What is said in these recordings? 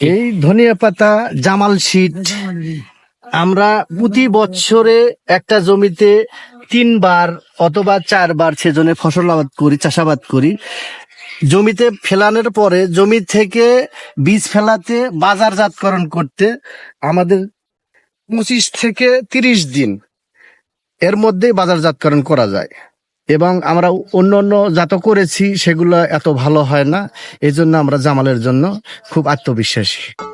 এই ধনিয়া পাতা, জামাল শীত। আমরা প্রতি বছরে একটা জমিতে তিনবার অথবা চারবার সেজনে ফসল আবাদ করি, চাষাবাদ করি। জমিতে ফেলানোর পরে জমি থেকে বীজ ফেলাতে বাজারজাতকরণ করতে আমাদের পঁচিশ থেকে তিরিশ দিন এর মধ্যেই বাজারজাতকরণ করা যায়। এবং আমরা অন্য অন্য জাত করেছি, সেগুলো এত ভালো হয় না। এই জন্য আমরা জামালের জন্য খুব আত্মবিশ্বাসী।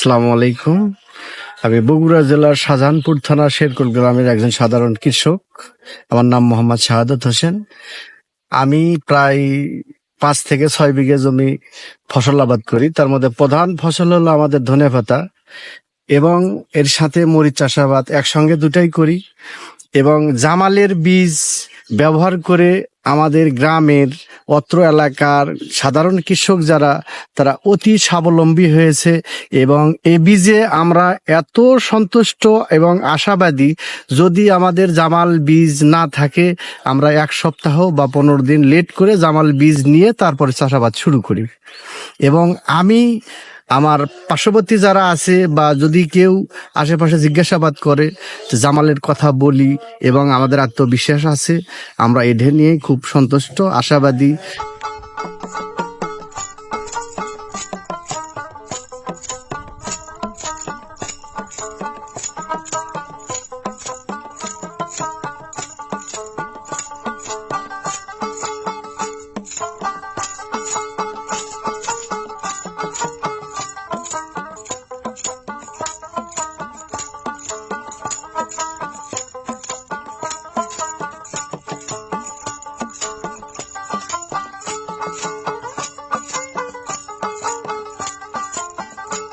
আসসালামু আলাইকুম। আমি বগুড়া জেলার শাহজাহানপুর থানা শেরকুল গ্রামের একজন সাধারণ কৃষক। আমার নাম মোহাম্মদ শাহাদত হোসেন। আমি প্রায় পাঁচ থেকে ছয় বিঘে জমি ফসল আবাদ করি। তার মধ্যে প্রধান ফসল হলো আমাদের ধনে পাতা এবং এর সাথে মরিচ চাষাবাদ একসঙ্গে দুটাই করি এবং জামালের বীজ ব্যবহার করে আমাদের গ্রামের অত্র এলাকার সাধারণ কৃষক যারা, তারা অতি স্বাবলম্বী হয়েছে এবং এ বীজে আমরা এত সন্তুষ্ট এবং আশাবাদী যদি আমাদের জামাল বীজ না থাকে, আমরা এক সপ্তাহ বা পনেরো দিন লেট করে জামাল বীজ নিয়ে তারপরে চাষাবাদ শুরু করি। এবং আমি আমার পার্শ্ববর্তী যারা আছে বা যদি কেউ আশেপাশে জিজ্ঞাসাবাদ করে জামালের কথা বলি এবং আমাদের আত্মবিশ্বাস আছে, আমরা এঢে নিয়ে খুব সন্তুষ্ট, আশাবাদী।